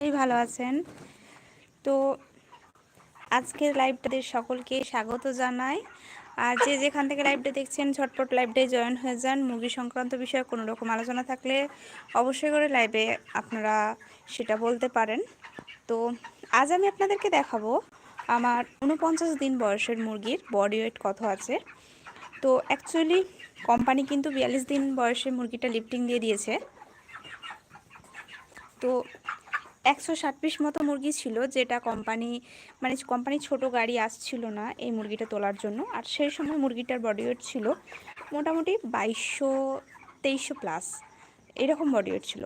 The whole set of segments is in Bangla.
এই ভালো আছেন। তো আজকের লাইভটাতে সকলকে স্বাগত জানাই। আর যে যেখান থেকে লাইভটা দেখছেন, ঝটপট লাইভটাই জয়েন হয়ে যান। মুভি সংক্রান্ত বিষয়ে কোনো রকম আলোচনা থাকলে অবশ্যই করে লাইভে আপনারা সেটা বলতে পারেন। তো আজ আমি আপনাদেরকে দেখাবো আমার উনপঞ্চাশ দিন বয়সের মুরগির বডি ওয়েট কত আছে। তো অ্যাকচুয়ালি কোম্পানি কিন্তু বিয়াল্লিশ দিন বয়সে মুরগিটা লিফটিং দিয়ে দিয়েছে। তো একশো ষাট পিস মতো মুরগি ছিল, যেটা কোম্পানি মানে কোম্পানি ছোট গাড়ি আসছিল না এই মুরগিটা তোলার জন্য। আর সেই সময় মুরগিটার বডি ওয়েট ছিল মোটামুটি বাইশশো তেইশশো প্লাস এরকম বডি ওয়েট ছিল।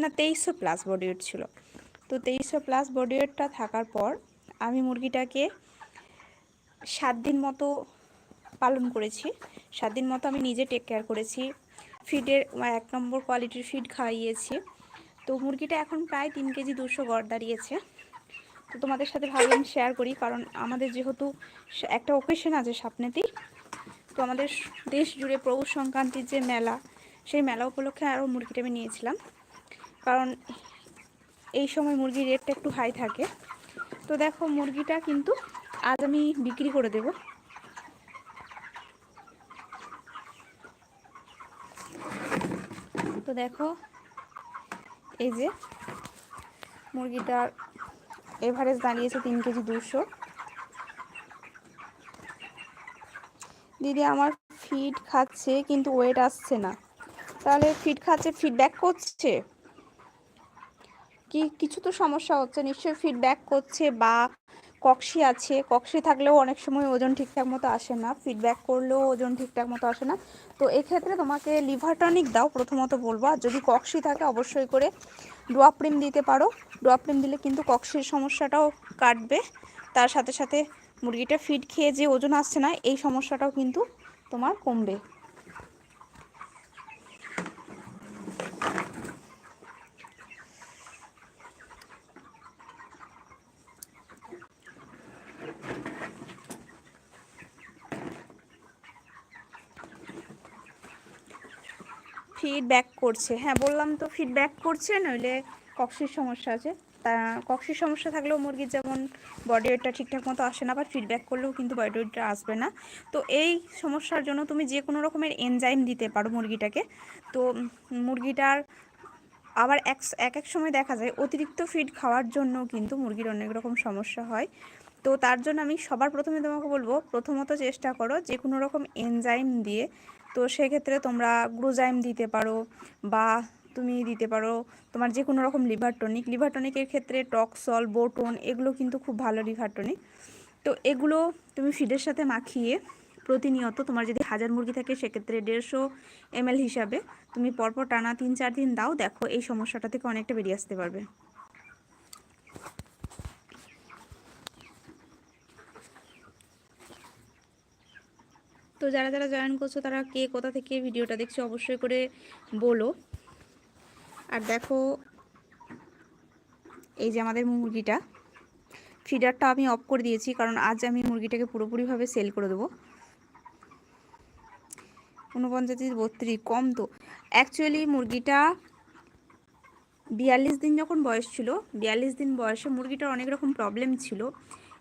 না, তেইশশো প্লাস বডি ওয়েট ছিল। তো তেইশশো প্লাস বডি ওয়েটটা থাকার পর আমি মুরগিটাকে সাত দিন মতো পালন করেছি। সাত দিন মতো আমি নিজে টেক কেয়ার করেছি। ফিডের এক নম্বর কোয়ালিটির ফিড খাইয়েছি। তো মুরগিটা এখন প্রায় তিন কেজি দুশো গড় দাঁড়িয়েছে। তো তোমাদের সাথে ভাবলাম শেয়ার করি, কারণ আমাদের যেহেতু একটা ওকেশন আছে স্বপ্নেতেই। তো আমাদের দেশ জুড়ে পৌষ সংক্রান্তির যে মেলা, সেই মেলা উপলক্ষে আরও মুরগিটা আমি নিয়েছিলাম। কারণ এই সময় মুরগির রেটটা একটু হাই থাকে। তো দেখো, মুরগিটা কিন্তু আজ আমি বিক্রি করে দেব। তো দেখো এই যে মুরগিটার এভারেজ দাঁড়িয়েছে তিন কেজি দুশো। দিদি আমার ফিড খাচ্ছে, কিন্তু ওয়েট আসছে না। তাহলে ফিড খাচ্ছে ফিডব্যাক করছে? কি, কিছু তো সমস্যা হচ্ছে। নিশ্চয়ই ফিডব্যাক করছে বা কক্সি আছে। কক্সি থাকলেও অনেক সময় ওজন ঠিকঠাক মতো আসে না। ফিডব্যাক করলেও ওজন ঠিকঠাক মতো আসে না। তো এক্ষেত্রে তোমাকে লিভার টনিক দাও প্রথমত বলব। আর যদি কক্সি থাকে অবশ্যই করে ডোয়াপ্রিম দিতে পারো। ডোয়াপ্রিম দিলে কিন্তু কক্সির সমস্যাটাও কাটবে। তার সাথে সাথে মুরগিটা ফিড খেয়ে যে ওজন আসছে না, এই সমস্যাটাও কিন্তু তোমার কমবে। ফিডব্যাক করছে। হ্যাঁ বললাম তো ফিডব্যাক করছে, নইলে কক্সির সমস্যা আছে। তা কক্সির সমস্যা থাকলেও মুরগির যেমন বডি ওয়েটটা ঠিকঠাক মতো আসে না বা ফিডব্যাক করলেও কিন্তু বডি ওয়েটটা আসবে না। তো এই সমস্যার জন্য তুমি যে কোনো রকমের এনজাইম দিতে পারো মুরগিটাকে। তো মুরগিটার আবার এক এক এক সময় দেখা যায় অতিরিক্ত ফিড খাওয়ার জন্য কিন্তু মুরগির অনেক রকম সমস্যা হয়। তো তার জন্য আমি সবার প্রথমে তোমাকে বলব, প্রথমত চেষ্টা করো যে কোনো রকম এনজাইম দিয়ে তো সেক্ষেত্রে তোমরা গ্রোজাইম দিতে পারো বা তুমি দিতে পারো তোমার যে কোনো রকম লিভার টনিক লিভার টনিকের ক্ষেত্রে টকসল বোটন এগুলো কিন্তু খুব ভালো লিভার টনিক তো এগুলো তুমি ফিডের সাথে মাখিয়ে প্রতিনিয়ত তোমার যদি হাজার মুরগি থাকে সেক্ষেত্রে দেড়শো এম হিসাবে তুমি পরপর টানা তিন, চার দিন দাও। দেখো এই সমস্যাটা থেকে অনেকটা বেরিয়ে আসতে পারবে। তো যারা যারা জয়েন করছ, তারা কে, কোথা থেকে ভিডিওটা দেখছ অবশ্যই করে বলো। আর দেখো, এই যে আমাদের মুরগিটা ফিডারটা আমি অফ করে দিয়েছি, কারণ আজ আমি মুরগিটাকে পুরোপুরিভাবে সেল করে দেবো। ঊনপঞ্চাশ বত্রিশ, কম তো। অ্যাকচুয়ালি মুরগিটা বিয়াল্লিশ দিন যখন বয়স ছিল, বিয়াল্লিশ দিন বয়সে মুরগিটার অনেক রকম প্রবলেম ছিল।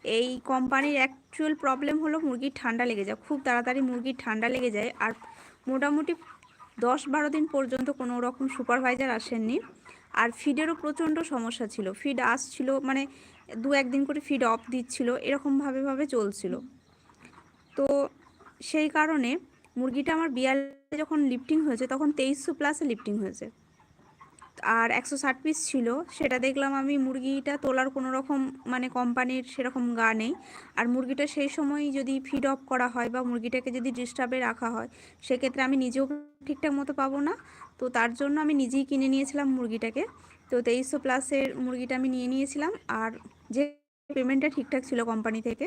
এই কোম্পানির অ্যাকচুয়াল প্রবলেম হলো মুরগির ঠান্ডা লেগে যায়। খুব তাড়াতাড়ি মুরগির ঠান্ডা লেগে যায় আর মোটামুটি দশ বারো দিন পর্যন্ত কোনো রকম সুপারভাইজার আসেননি। আর ফিডেরও প্রচণ্ড সমস্যা ছিল। ফিড আসছিল মানে দু একদিন করে ফিড অফ দিচ্ছিল এরকমভাবে ভাবে চলছিল। তো সেই কারণে মুরগিটা আমার বিয়ালে যখন লিফটিং হয়েছে, তখন তেইশশো প্লাসে লিফটিং হয়েছে। আর একশো ষাট পিস ছিল, সেটা দেখলাম আমি মুরগিটা তোলার কোনো রকম মানে কোম্পানির সেরকম গা নেই। আর মুরগিটা সেই সময় যদি ফিড অফ করা হয় বা মুরগিটাকে যদি ডিস্টার্বে রাখা হয়, সেক্ষেত্রে আমি নিজেও ঠিকঠাক মতো পাবো না। তো তার জন্য আমি নিজেই কিনে নিয়েছিলাম মুরগিটাকে। তো তেইশশো প্লাসের মুরগিটা আমি নিয়ে নিয়েছিলাম। আর যে পেমেন্টটা ঠিকঠাক ছিল কোম্পানি থেকে।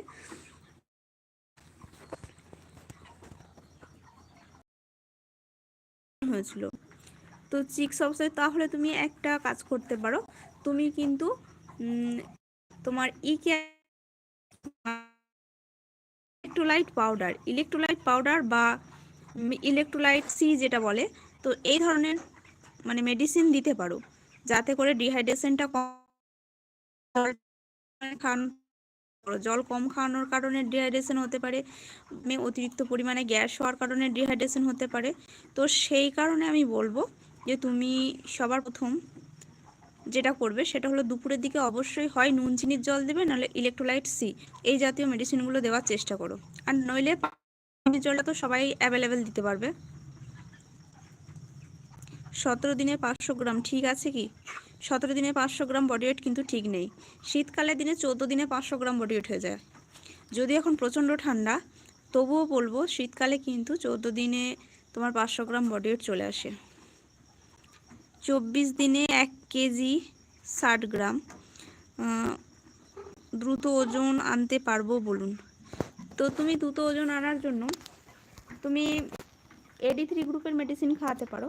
হয়েছিল। তো চিক্স অবস্থায় তাহলে তুমি একটা কাজ করতে পারো। তুমি কিন্তু তোমার ই ইলেকট্রোলাইট পাউডার ইলেকট্রোলাইট পাউডার বা ইলেকট্রোলাইট সি যেটা বলে, তো এই ধরনের মানে মেডিসিন দিতে পারো। যাতে করে ডিহাইড্রেশনটা কম খাওয়ানো জল কম খাওয়ানোর কারণে ডিহাইড্রেশন হতে পারে অতিরিক্ত পরিমাণে গ্যাস হওয়ার কারণে ডিহাইড্রেশন হতে পারে। তো সেই কারণে আমি বলব যে তুমি সবার প্রথম যেটা করবে সেটা হলো দুপুরের দিকে অবশ্যই হয় নুন চিনির জল দেবে, নাহলে ইলেকট্রোলাইট সি এই জাতীয় মেডিসিনগুলো দেওয়ার চেষ্টা করো। আর নইলে পানির জলটা তো সবাই অ্যাভেলেবেল দিতে পারবে। সতেরো দিনে পাঁচশো গ্রাম, ঠিক আছে কি? সতেরো দিনে পাঁচশো গ্রাম বডি ওয়েট কিন্তু ঠিক নেই। শীতকালের দিনে চোদ্দ দিনে পাঁচশো গ্রাম বডি ওয়েট হয়ে যায়। যদি এখন প্রচণ্ড ঠান্ডা, তবুও বলব শীতকালে কিন্তু চোদ্দ দিনে তোমার পাঁচশো গ্রাম বডি ওয়েট চলে আসে। চব্বিশ দিনে এক কেজি ষাট গ্রাম দ্রুত ওজন আনতে পারব বলুন। তো তুমি দ্রুত ওজন আনার জন্য তুমি এডি থ্রি গ্রুপের মেডিসিন খাওয়াতে পারো।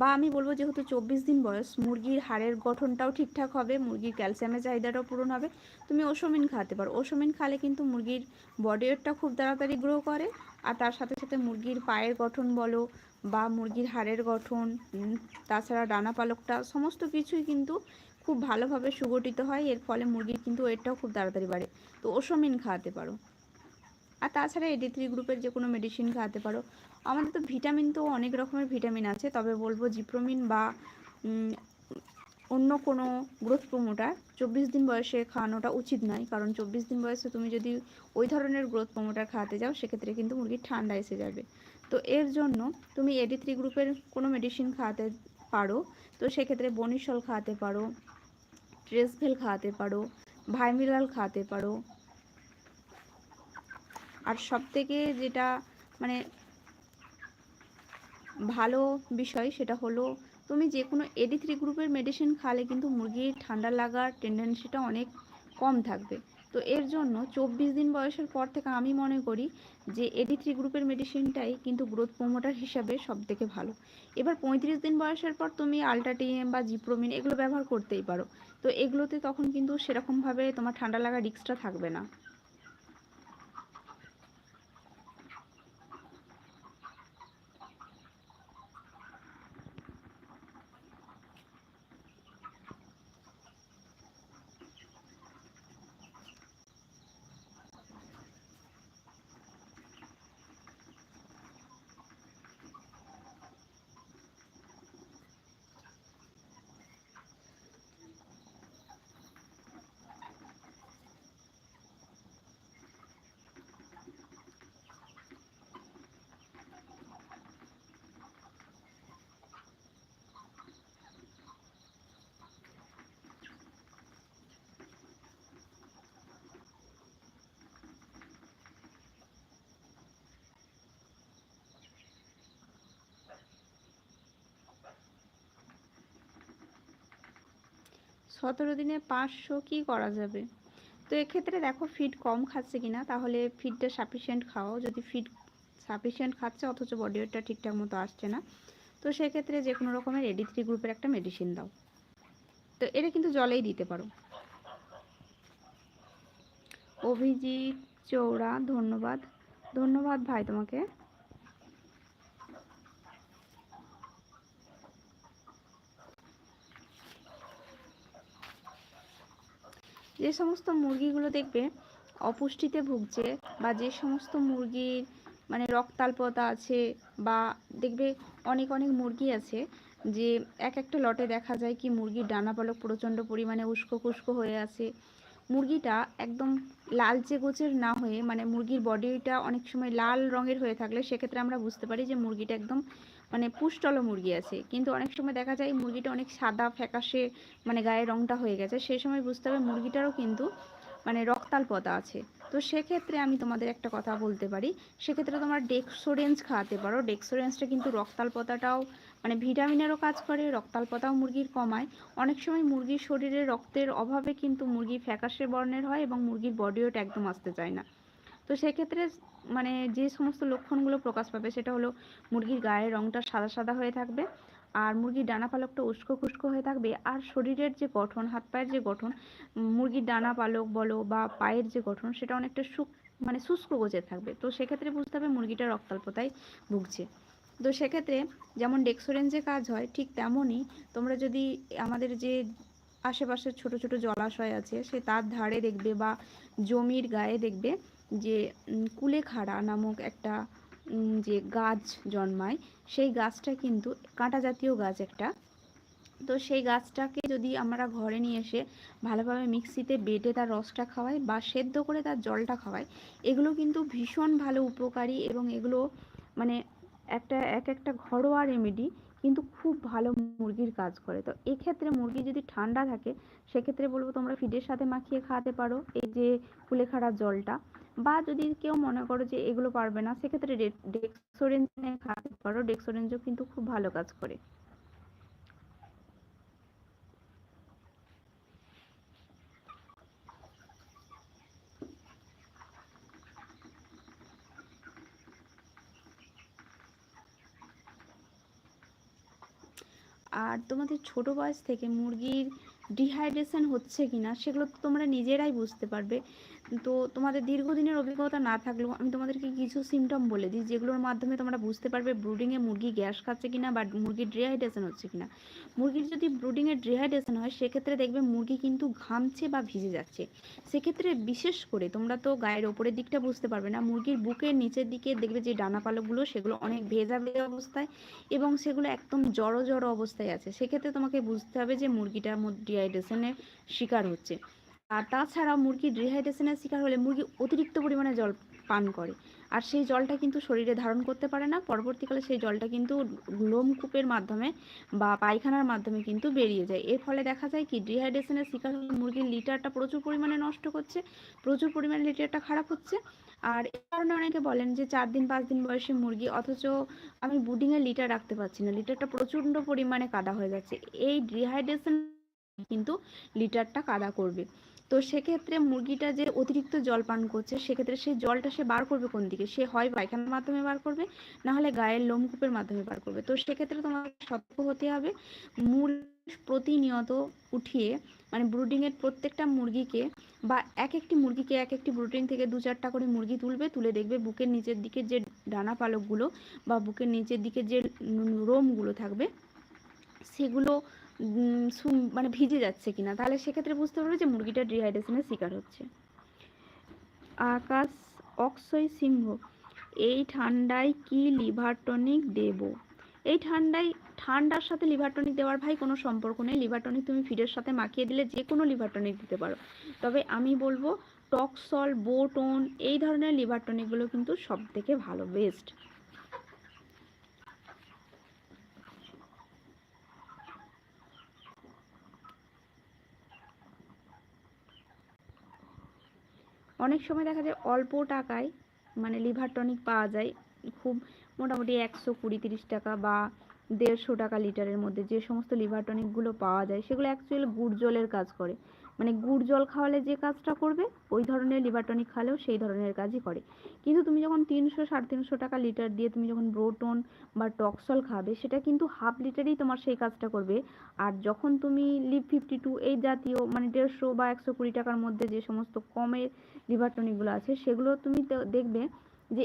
বা আমি বলব যেহেতু চব্বিশ দিন বয়স, মুরগির হাড়ের গঠনটাও ঠিকঠাক হবে, মুরগির ক্যালসিয়ামের চাহিদাটাও পূরণ হবে। তুমি ওসমিন খাওয়াতে পারো। ওসমিন খালে কিন্তু মুরগির বডি ওয়েটটা খুব তাড়াতাড়ি গ্রো করে, আর তার সাথে সাথে মুরগির পায়ের গঠন বলো বা মুরগির হাড়ের গঠন তাছাড়া ডানা পালকটা, সমস্ত কিছুই কিন্তু খুব ভালোভাবে সুগঠিত হয়। এর ফলে মুরগির কিন্তু ওয়েটটাও খুব তাড়াতাড়ি বাড়ে। তো ওসমিন খাওয়াতে পারো। আর তাছাড়া এডি থ্রি গ্রুপের যে কোনো মেডিসিন খাওয়াতে পারো। আমাদের তো ভিটামিন তো অনেক রকমের ভিটামিন আছে, তবে বলব জিপ্রোমিন বা অন্য কোনো গ্রোথ প্রমোটার চব্বিশ দিন বয়সে খাওয়ানোটা উচিত নয়। কারণ চব্বিশ দিন বয়সে তুমি যদি ওই ধরনের গ্রোথ প্রমোটার খাওয়াতে যাও, সেক্ষেত্রে কিন্তু মুরগির ঠান্ডা এসে যাবে। তো এর জন্য তুমি এডি থ্রি গ্রুপের কোনো মেডিসিন খাওয়াতে পারো। তো সেক্ষেত্রে বনিসল খাওয়াতে পারো ট্রেসভেল খাওয়াতে পারো ভাইমিলাল খাওয়াতে পারো। আর সব থেকে যেটা মানে ভালো বিষয় সেটা হলো তুমি যে কোনো এডি থ্রি গ্রুপের মেডিসিন খালে কিন্তু মুরগির ঠান্ডা লাগার টেন্ডেন্সিটা অনেক কম থাকবে। তো এর জন্য চব্বিশ দিন বয়সের পর থেকে আমি মনে করি যে এডি থ্রি গ্রুপের মেডিসিনটাই কিন্তু গ্রোথ প্রোমোটার হিসাবে সব থেকে ভালো। এবার পঁয়ত্রিশ দিন বয়সের পর তুমি আলট্রাটিএম বা জিপ্রোমিন এগুলো ব্যবহার করতেই পারো। তো এগুলোতে তখন কিন্তু সেরকমভাবে তোমার ঠান্ডা লাগার রিক্সটা থাকবে না। সতেরো দিনে পাঁচশো কি করা যাবে? তো এক্ষেত্রে দেখো ফিড কম খাচ্ছে কিনা, তাহলে ফিডটা সাফিসিয়েন্ট খাও। যদি ফিড সাফিসিয়েন্ট খাচ্ছে, অথচ বডি ওয়েটটা ঠিকঠাক মতো আসছে না, তো সেক্ষেত্রে যে কোনো রকমের এডি থ্রি গ্রুপের একটা মেডিসিন দাও। তো এটা কিন্তু জলেই দিতে পারো। অভিজিৎ চৌড়া, ধন্যবাদ। ধন্যবাদ ভাই তোমাকে। যে সমস্ত মুরগিগুলো দেখবে অপুষ্টিতে ভুগছে বা যে সমস্ত মুরগির মানে রক্তাল্পতা আছে বা দেখবে অনেক অনেক মুরগি আছে যে এক একটা লটে দেখা যায় কি মুরগির ডানা পালক প্রচণ্ড পরিমাণে উস্কো খুস্কো হয়ে আছে। মুরগিটা একদম লালচে গোছের না হয়ে মানে মুরগির বডিটা অনেক সময় লাল রঙের হয়ে থাকলে সেক্ষেত্রে আমরা বুঝতে পারি যে মুরগিটা একদম মানে পুষ্টল মুরগি আছে। কিন্তু অনেক সময় দেখা যায় মুরগিটা অনেক সাদা, ফ্যাকাশে মানে গায়ের রঙটা হয়ে গেছে। সেই সময় বুঝতে হবে মুরগিটারও কিন্তু মানে রক্তাল্পতা আছে। তো সেক্ষেত্রে আমি তোমাদের একটা কথা বলতে পারি। সেক্ষেত্রে তোমার ডেক্সোরেন্স খাওয়াতে পারো। ডেক্সোরেন্সটা কিন্তু রক্তাল পতাটাও মানে ভিটামিনেরও কাজ করে রক্তাল পতাও মুরগির কমায়। অনেক সময় মুরগির শরীরে রক্তের অভাবে কিন্তু মুরগি ফ্যাকাশে বর্ণের হয় এবং মুরগির বডি ওয়েট একদম আসতে চায় না। তো সেক্ষেত্রে মানে যে সমস্ত লক্ষণগুলো প্রকাশ পাবে সেটা হলো মুরগির গায়ের রঙটা সাদা সাদা হয়ে থাকবে, আর মুরগির ডানা পালকটা উস্কো খুস্কো হয়ে থাকবে, আর শরীরের যে গঠন, হাত পায়ের যে গঠন মুরগির ডানা পালক বলো বা পায়ের যে গঠন সেটা অনেকটা শুক মানে শুষ্ক গোছের থাকবে। তো সেক্ষেত্রে বুঝতে হবে মুরগিটা রক্তাল্পতায় ভুগছে। তো সেক্ষেত্রে যেমন ডেক্সোরেন্সে কাজ হয় ঠিক তেমনই তোমরা যদি আমাদের যে আশেপাশে ছোট ছোট জলাশয় আছে সে তার ধারে দেখবে বা জমির গায়ে দেখবে যে কুলেখাড়া নামক একটা যে গাছ জন্মায়, সেই গাছটা কিন্তু কাঁটা জাতীয় গাছ একটা। তো সেই গাছটাকে যদি আমরা ঘরে নিয়ে এসে ভালোভাবে মিক্সিতে বেটে তার রসটা খাওয়াই বা সেদ্ধ করে তার জলটা খাওয়াই, এগুলো কিন্তু ভীষণ ভালো উপকারী এবং এগুলো মানে একটা, এক একটা ঘরোয়া রেমেডি কিন্তু খুব ভালো মুরগির কাজ করে। তো এক্ষেত্রে মুরগি যদি ঠান্ডা থাকে, সেক্ষেত্রে বলব তোমরা ফিডের সাথে মাখিয়ে খাওয়াতে পারো। এই যে কুলেখাড়ার জলটা বা যদি কেউ মনে করো যে এগুলো পারবে না, সেক্ষেত্রে ডেক্সোরেঞ্জ খাওয়াতে পারো। ডেক্সোরেঞ্জও কিন্তু খুব ভালো কাজ করে। আর তোমাদের ছোট বয়স থেকে মুরগির ডিহাইড্রেশন হচ্ছে কিনা, সেগুলো তো তোমরা নিজেরাই বুঝতে পারবে। তো তোমাদের দীর্ঘদিনের অভিজ্ঞতা না থাকলেও আমি তোমাদেরকে কিছু সিমটম বলে দিই, যেগুলোর মাধ্যমে তোমরা বুঝতে পারবে ব্রুডিংয়ে মুরগি গ্যাস খাচ্ছে কিনা বা মুরগির ডিহাইড্রেশন হচ্ছে কিনা। মুরগির যদি ব্রুডিংয়ে ডিহাইড্রেশন হয়, সেক্ষেত্রে দেখবে মুরগি কিন্তু ঘামছে বা ভিজে যাচ্ছে। সেক্ষেত্রে বিশেষ করে তোমরা তো গায়ের ওপরের দিকটা বুঝতে পারবে না, মুরগির বুকের নিচের দিকে দেখবে যে ডানা পালকগুলো, সেগুলো অনেক ভেজা ভেজা অবস্থায় এবং সেগুলো একদম জড়ো জড়ো অবস্থায় আছে। সেক্ষেত্রে তোমাকে বুঝতে হবে যে মুরগিটার মধ্যে ডিহাইড্রেশনের শিকার হচ্ছে। আর তাছাড়াও মুরগি ডিহাইড্রেশনের শিকার হলে মুরগি অতিরিক্ত পরিমাণে জল পান করে। আর সেই জলটা কিন্তু শরীরে ধারণ করতে পারে না। পরবর্তীকালে সেই জলটা কিন্তু লোমকূপের মাধ্যমে বা পায়খানার মাধ্যমে কিন্তু বেরিয়ে যায়। এর ফলে দেখা যায় কি, ডিহাইড্রেশনের শিকার হলে মুরগির লিটারটা প্রচুর পরিমাণে নষ্ট করছে, প্রচুর পরিমাণে লিটারটা খারাপ হচ্ছে। আর এর কারণে অনেকে বলেন যে চার দিন, পাঁচ দিন বয়সে মুরগি, অথচ আমি বুডিংয়ে লিটার রাখতে পারছি না। লিটারটা প্রচণ্ড পরিমাণে কাদা হয়ে যাচ্ছে। এই ডিহাইড্রেশন কিন্তু লিটারটা কাদা করবে। তো সেক্ষেত্রে মুরগিটা যে অতিরিক্ত জল পান করছে, সেক্ষেত্রে সেই জলটা সে বার করবে কোন দিকে? সে হয় পায়খানার মাধ্যমে বার করবে, না হলে গায়ের লোমকূপের মাধ্যমে বার করবে? তো সেক্ষেত্রে তোমাকে সতর্ক হতে হবে, মূল প্রতিনিয়ত উঠিয়ে মানে ব্রুডিংয়ের প্রত্যেকটা মুরগিকে বা এক একটি মুরগিকে এক একটি ব্রুডিং থেকে দু চারটা করে মুরগি তুলবে, তুলে দেখবে বুকের নিচের দিকে যে ডানা পালকগুলো বা বুকের নিচের দিকে যে রোমগুলো থাকবে, সেগুলো মানে ভিজে যাচ্ছে কিনা, তাহলে সেক্ষেত্রে বুঝতে পারবে যে মুরগিটা ডিহাইড্রেশনের শিকার হচ্ছে। আকাশ অক্ষয় সিংহ, এই ঠান্ডায় কি লিভার টনিক দেব? এই ঠান্ডায়, ঠান্ডার সাথে লিভার টনিক দেওয়ার ভাই কোনো সম্পর্ক নেই। লিভার টনিক তুমি ফিডের সাথে মাখিয়ে দিলে যে কোনো লিভার টনিক দিতে পারো। তবে আমি বলব, টকসল, বোটন, এই ধরনের লিভার টনিকগুলো কিন্তু সব থেকে ভালো বেস্ট অনেক সময় দেখা যায় অল্প টাকায় মানে লিভার টনিক পাওয়া যায়, খুব মোটামুটি একশো কুড়ি তিরিশ টাকা বা দেড়শো টাকা লিটারের মধ্যে যে সমস্ত লিভার টনিকগুলো পাওয়া যায়, সেগুলো অ্যাকচুয়ালি গুড় জলের কাজ করে। মানে গুড় জল খাওয়ালে যে কাজটা করবে, ওই ধরনের লিভার খাওয়ালেও সেই ধরনের কাজই করে। কিন্তু তুমি যখন তিনশো, সাড়ে তিনশো টাকা লিটার দিয়ে তুমি যখন ব্রোটন বা টক্সল খাবে, সেটা কিন্তু হাফ লিটারেই তোমার সেই কাজটা করবে। আর যখন তুমি লিভ ফিফটি টু এই জাতীয় মানে দেড়শো বা একশো কুড়ি টাকার মধ্যে যে সমস্ত কমের লিভার টনিকগুলো আছে, সেগুলো তুমি দেখবে যে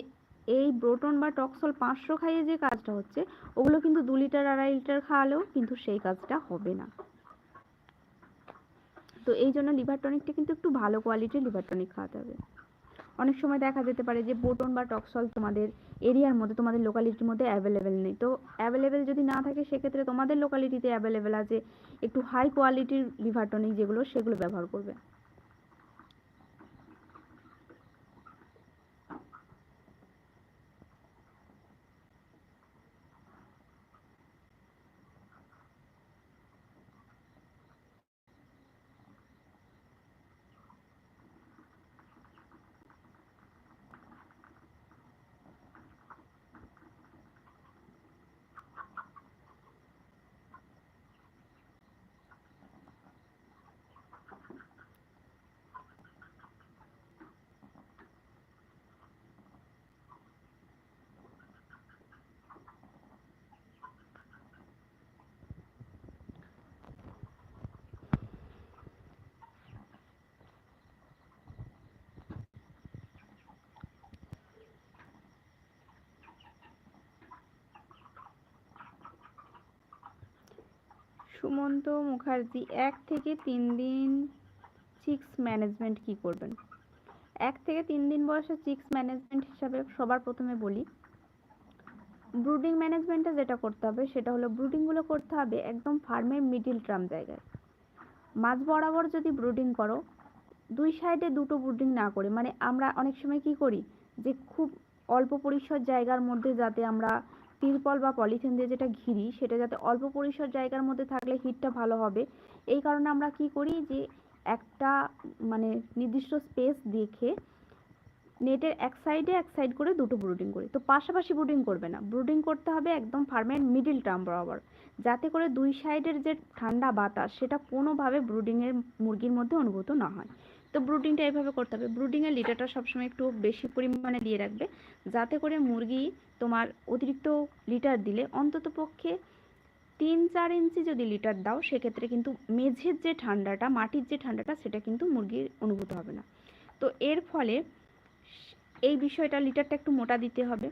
এই ব্রোটন বা টক্সল পাঁচশো খাইয়ে যে কাজটা হচ্ছে, ওগুলো কিন্তু দু লিটার আড়াই লিটার খাওয়ালেও কিন্তু সেই কাজটা হবে না। তো এই জন্য লিভার টনিকটা কিন্তু একটু ভালো কোয়ালিটির লিভার টনিক খাওয়াতে হবে। অনেক সময় দেখা যেতে পারে যে বোটন বা টক্সল তোমাদের এরিয়ার মধ্যে, তোমাদের লোকালিটির মধ্যে অ্যাভেলেবেল নেই। তো অ্যাভেলেবেল যদি না থাকে, সেক্ষেত্রে তোমাদের লোকালিটিতে অ্যাভেলেবেল আছে একটু হাই কোয়ালিটির লিভার টনিক যেগুলো, সেগুলো ব্যবহার করবে। সুমন্ত মুখার্জি এক থেকে তিন দিন চিক্স ম্যানেজমেন্ট কি করবেন? এক থেকে তিন দিন বয়সে চিক্স ম্যানেজমেন্ট হিসাবে সবার প্রথমে বলি ব্রুডিং ম্যানেজমেন্টে যেটা করতে হবে সেটা হলো ব্রুডিংগুলো করতে হবে একদম ফার্মের মিডিল ট্রাম জায়গায়। মাঝ বরাবর যদি ব্রুডিং করো, দুই সাইডে দুটো ব্রুডিং না করে মানে আমরা অনেক সময় কি করি যে খুব অল্প পরিসর জায়গার মধ্যে যাতে আমরা তিরপল বা পলিথিন দিয়ে যেটা ঘিরি, সেটা যাতে অল্প পরিসর জায়গার মধ্যে থাকলে হিটটা ভালো হবে। এই কারণে আমরা কি করি যে, একটা মানে নির্দিষ্ট স্পেস দেখে নেটের এক সাইডে এক সাইড করে দুটো ব্রুডিং করি। তো পাশাপাশি ব্রুডিং করবে না। ব্রুডিং করতে হবে একদম ফার্মের মিডিল টার্ম বরাবর। যাতে করে দুই সাইডের যে ঠান্ডা বাতাস, সেটা কোনোভাবে ব্রুডিংয়ের মুরগির মধ্যে অনুভূত না হয়। তো ব্রুডিংটা এইভাবে করতে হবে। ব্রুডিংয়ের লিটারটা সবসময় একটু বেশি পরিমাণে দিয়ে রাখবে। যাতে করে মুরগি তোমার অতিরিক্ত লিটার দিলে অন্তত পক্ষে তিন চার ইঞ্চি যদি লিটার দাও, সেক্ষেত্রে কিন্তু মেঝের যে ঠান্ডাটা, মাটির যে ঠান্ডাটা, সেটা কিন্তু মুরগির অনুভূত হবে না। তো এর ফলে এই বিষয়টা লিটারটা একটু মোটা দিতে হবে।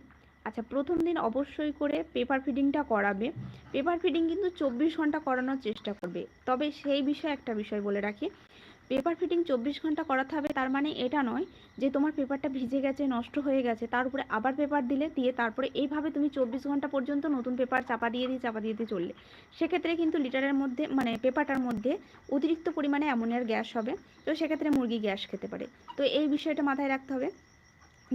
আচ্ছা প্রথম দিন অবশ্যই করে পেপার ফিডিংটা করাবে। পেপার ফিডিং কিন্তু চব্বিশ ঘণ্টা করানোর চেষ্টা করবে। তবে সেই বিষয়ে একটা বিষয় বলে রাখি পেপার ফিটিং চব্বিশ ঘণ্টা করাতে হবে, তার মানে এটা নয় যে তোমার পেপারটা ভিজে গেছে, নষ্ট হয়ে গেছে, তার উপরে আবার পেপার দিলে, দিয়ে তারপরে এইভাবে তুমি চব্বিশ ঘণ্টা পর্যন্ত নতুন পেপার চাপা দিয়ে দিয়ে চাপা দিয়ে দিয়ে চললে। সেক্ষেত্রে কিন্তু লিটারের মধ্যে মানে পেপারটার মধ্যে অতিরিক্ত পরিমাণে অ্যামোনিয়ার গ্যাস হবে, তো সেক্ষেত্রে মুরগি গ্যাস খেতে পারে। তো এই বিষয়টা মাথায় রাখতে হবে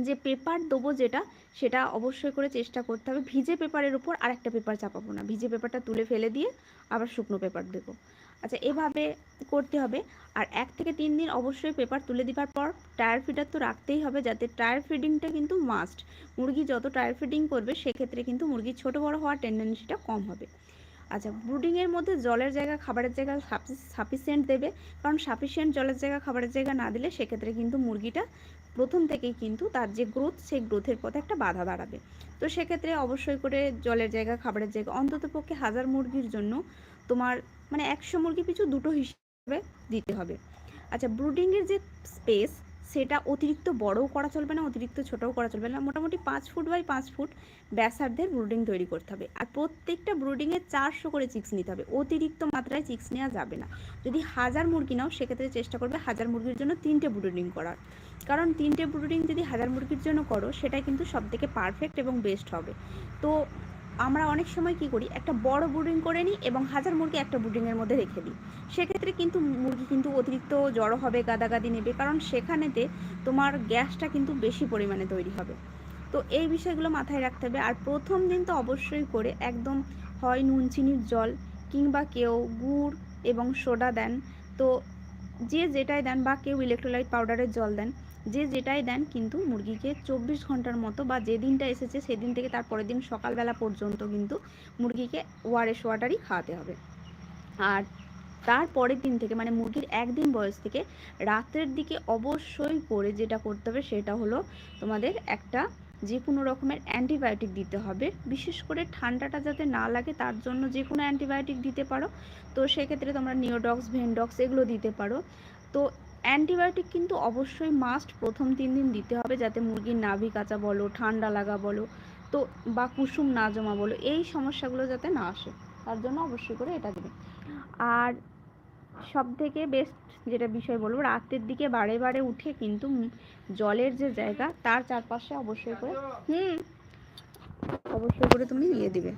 যে পেপার দেবো যেটা, সেটা অবশ্যই করে চেষ্টা করতে হবে। ভিজে পেপারের উপর আরেকটা পেপার চাপাবো না। ভিজে পেপারটা তুলে ফেলে দিয়ে আবার শুকনো পেপার দেবো। আচ্ছা এভাবে করতে হবে। আর এক থেকে তিন দিন অবশ্যই পেপার তুলে দেওয়ার পর টায়ার ফিডার তো রাখতেই হবে যাতে টায়ার ফিডিংটা কিন্তু মাস্ট মুরগি যত টায়ার ফিডিং করবে সেক্ষেত্রে কিন্তু মুরগির ছোটো বড়ো হওয়ার টেন্ডেন্সিটা কম হবে। আচ্ছা ব্রুডিংয়ের মধ্যে জলের জায়গা, খাবারের জায়গা সাফিসিয়েন্ট দেবে। কারণ সাফিসিয়েন্ট জলের জায়গা, খাবারের জায়গা না দিলে সেক্ষেত্রে কিন্তু মুরগিটা প্রথম থেকেই কিন্তু তার যে গ্রোথ সেই গ্রোথের পথে একটা বাধা দাঁড়াবে। তো সেক্ষেত্রে অবশ্যই করে জলের জায়গা, খাবারের জায়গা অন্তত পক্ষে হাজার মুরগির জন্য তোমার মানে একশো মুরগি পিছু দুটো হিসেবে দিতে হবে। আচ্ছা ব্রুডিংয়ের যে স্পেস সেটা অতিরিক্ত বড়ও করা চলবে না, অতিরিক্ত ছোটও করা চলবে না। মোটামুটি পাঁচ ফুট বাই পাঁচ ফুট ব্যাসার্ধের ব্রুডিং তৈরি করতে হবে। আর প্রত্যেকটা ব্রুডিংয়ে চারশো করে চিক্স নিতে হবে। অতিরিক্ত মাত্রায় চিক্স নেওয়া যাবে না। যদি হাজার মুরগি নাও, সেক্ষেত্রে চেষ্টা করবে হাজার মুরগির জন্য তিনটে ব্রুডিং করার। কারণ তিনটে ব্রুডিং যদি হাজার মুরগির জন্য করো, সেটাই কিন্তু সবথেকে পারফেক্ট এবং বেস্ট হবে। তো আমরা অনেক সময় কি করি, একটা বড় ব্রুডিং করে নিই এবং হাজার মুরগি একটা ব্রুডিংয়ের মধ্যে রেখে দিই। সেক্ষেত্রে কিন্তু মুরগি কিন্তু অতিরিক্ত জড়ো হবে, গাদাগাদি নেবে, কারণ সেখানেতে তোমার গ্যাসটা কিন্তু বেশি পরিমাণে তৈরি হবে। তো এই বিষয়গুলো মাথায় রাখতে হবে। আর প্রথম দিন তো অবশ্যই করে একদম হয় নুন চিনির জল কিংবা কেউ গুড় এবং সোডা দেন। তো যে যেটাই দেন বা কেউ ইলেকট্রোলাইট পাউডারের জল দেন যে যেটাই দেন কিন্তু মুরগিকে চব্বিশ ঘণ্টার মতো বা যে দিনটা এসেছে সেদিন থেকে তার পরের দিন সকালবেলা পর্যন্ত কিন্তু মুরগিকে ওয়ারেস ওয়াটারই খাওয়াতে হবে। আর তার পরের দিন থেকে মানে মুরগির একদিন বয়স থেকে রাতের দিকে অবশ্যই করে যেটা করতে হবে সেটা হলো তোমাদের একটা যে কোনো রকমের অ্যান্টিবায়োটিক দিতে হবে। বিশেষ করে ঠান্ডাটা যাতে না লাগে তার জন্য যে কোনো অ্যান্টিবায়োটিক দিতে পারো। তো সেক্ষেত্রে তোমরা নিওডক্স, ভেনডক্স এগুলো দিতে পারো। তো অ্যান্টিবায়োটিক কিন্তু অবশ্যই মাস্ট প্রথম তিন দিন দিতে হবে যাতে মুরগির নাভি কাঁচা বলো, ঠান্ডা লাগা বলো, তো বা কুসুম না জমা বলো, এই সমস্যাগুলো যাতে না আসে, তার জন্য অবশ্যই করে এটা দেবে আর সব থেকে বেস্ট যেটা বিষয় বলব, রাতের দিকে বারে বারে উঠে কিন্তু জলের যে জায়গা, তার চারপাশে অবশ্যই করে, হুম, অবশ্যই করে তুমি নিয়ে দিবে।